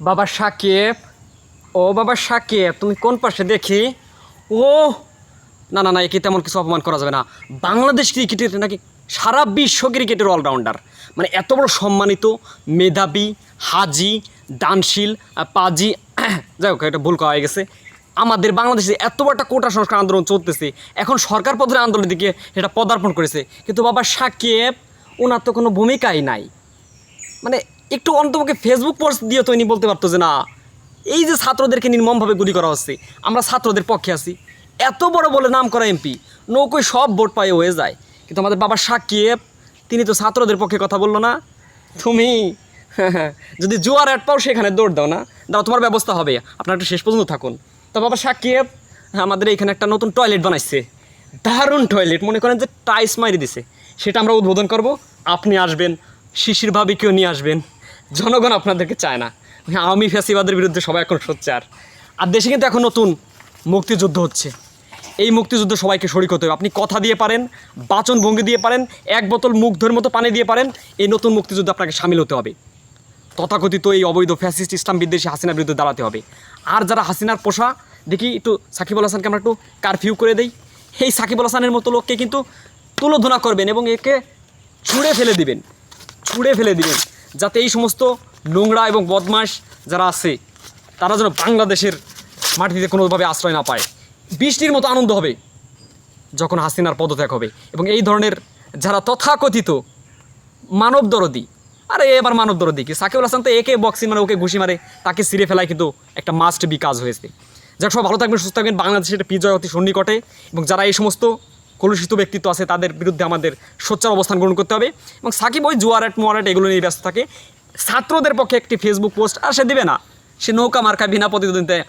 বাবা সাকিব, ও বাবা সাকিব, তুমি কোন পাশে দেখি? ও, না না না একে তেমন কিছু অপমান করা যাবে না। বাংলাদেশ ক্রিকেটের নাকি সারা বিশ্ব ক্রিকেটের অলরাউন্ডার। মানে এত বড় সম্মানিত মেধাবী, হাজি, দানশীল পাজি, যাই হোক, এটা ভুল করা গেছে। আমাদের বাংলাদেশে এত বড় একটা কোটা সংস্কার আন্দোলন চলতেছে। এখন সরকার পদের আন্দোলনের দিকে এটা পদার্পণ করেছে। কিন্তু বাবা সাকিব, ওনার তো কোনো ভূমিকাই নাই। মানে একটু অন্তপক্ষে ফেসবুক পোস্ট দিয়ে তো ইনি বলতে পারতো যে না, এই যে ছাত্রদেরকে নির্মমভাবে গুলি করা হচ্ছে, আমরা ছাত্রদের পক্ষে আছি। এত বড় বলে নাম করা এমপি নৌকোয় সব ভোট পায়ে হয়ে যায়। কিন্তু আমাদের বাবা সাকিব, তিনি তো ছাত্রদের পক্ষে কথা বলল না। তুমি, যদি জোয়ার অ্যাড পাও সেখানে দৌড় দাও না। দাও, তোমার ব্যবস্থা হবে। আপনার একটু শেষ পর্যন্ত থাকুন। তো বাবা সাকিব, আমাদের এখানে একটা নতুন টয়লেট বানাইছে। দারুণ টয়লেট মনে করেন যে টাইস মারি দিছে। সেটা আমরা উদ্বোধন করব। আপনি আসবেন, শিশির ভাবিকেও নিয়ে আসবেন। জনগণ আপনাদেরকে চায় না। আমি ফ্যাসিবাদের বিরুদ্ধে সবাই এখন সোচ্চার আর। দেশে কিন্তু এখন নতুন মুক্তিযুদ্ধ হচ্ছে। এই মুক্তিযুদ্ধ সবাইকে শরিক হতে হবে। আপনি কথা দিয়ে পারেন, বাচন ভঙ্গি দিয়ে পারেন, এক বোতল মুখ মুগ্ধের মতো পানি দিয়ে পারেন, এই নতুন মুক্তিযুদ্ধ আপনাকে সামিল হতে হবে। তথাকথিত এই অবৈধ ফ্যাসিস্ট ইসলাম বিদ্বেষী হাসিনার বিরুদ্ধে দাঁড়াতে হবে। আর যারা হাসিনার পোষা, দেখি একটু সাকিবুল হাসানকে আমরা একটু কারফিউ করে দেই। এই সাকিবুল হাসানের মতো লোককে কিন্তু তুলোধনা করবেন এবং একে ছুঁড়ে ফেলে দিবেন। ছুঁড়ে ফেলে দিবেন। যাতে এই সমস্ত নোংরা এবং বদমাশ যারা আছে, তারা যেন বাংলাদেশের মাটিতে কোনোভাবে আশ্রয় না পায়। বৃষ্টির মতো আনন্দ হবে যখন হাসিনার পদত্যাগ হবে এবং এই ধরনের যারা তথাকথিত মানব দরদি, আরে এবার মানব দরদি কি? সাকিবুল হাসান তো একে বক্সিং মানে ওকে ঘুষি মারে, তাকে সিরে ফেলায় কিন্তু একটা মাস্ট বি কাজ হয়েছে। যাক সব ভালো থাকবেন, সুস্থ থাকবেন। বাংলাদেশের বিজয় অতি সন্নিকটে এবং যারা এই সমস্ত কলুষিত ব্যক্তিত্ব আছে, তাদের বিরুদ্ধে আমাদের সোচ্চার অবস্থান গ্রহণ করতে হবে। এবং সাকিব ওই জুয়ারেট মোয়ারেট এগুলো নিয়ে ব্যস্ত থাকে। ছাত্রদের পক্ষে একটি ফেসবুক পোস্ট আর সে দেবে না। সে নৌকা মার্কা বিনা প্রতিদ্বন্দ্বিতায়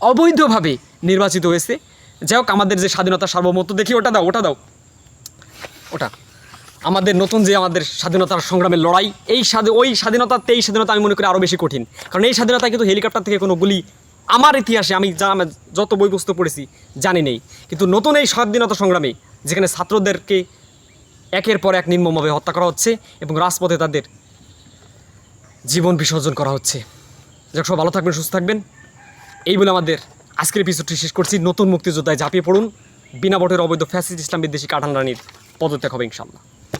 অবৈধভাবে নির্বাচিত হয়েছে। যাই হোক, আমাদের যে স্বাধীনতা সার্বভৌমত্ব, দেখি ওটা দাও ওটা দাও। ওটা। আমাদের নতুন যে আমাদের স্বাধীনতার সংগ্রামের লড়াই, এই স্বাধী, ওই স্বাধীনতার এই স্বাধীনতা আমি মনে করি আরও বেশি কঠিন। কারণ এই স্বাধীনতা কিন্তু হেলিকপ্টার থেকে কোনো গুলি আমার ইতিহাসে আমি যা যত বই পুস্তক পড়েছি, জানি নেই। কিন্তু নতুন এই স্বাধীনতা সংগ্রামে, যেখানে ছাত্রদেরকে একের পর এক নির্মমভাবে হত্যা করা হচ্ছে এবং রাজপথে তাদের জীবন বিসর্জন করা হচ্ছে। যাক সব ভালো থাকবেন, সুস্থ থাকবেন। এই বলে আমাদের আজকের এপিসোডটি শেষ করছি। নতুন মুক্তিযোদ্ধায় ঝাঁপিয়ে পড়ুন। বিনা ভোটের অবৈধ ফ্যাসিস্ট ইসলাম বিদ্বেষী কাঠান রানীর পদত্যাগ হবে ইনশাল্লাহ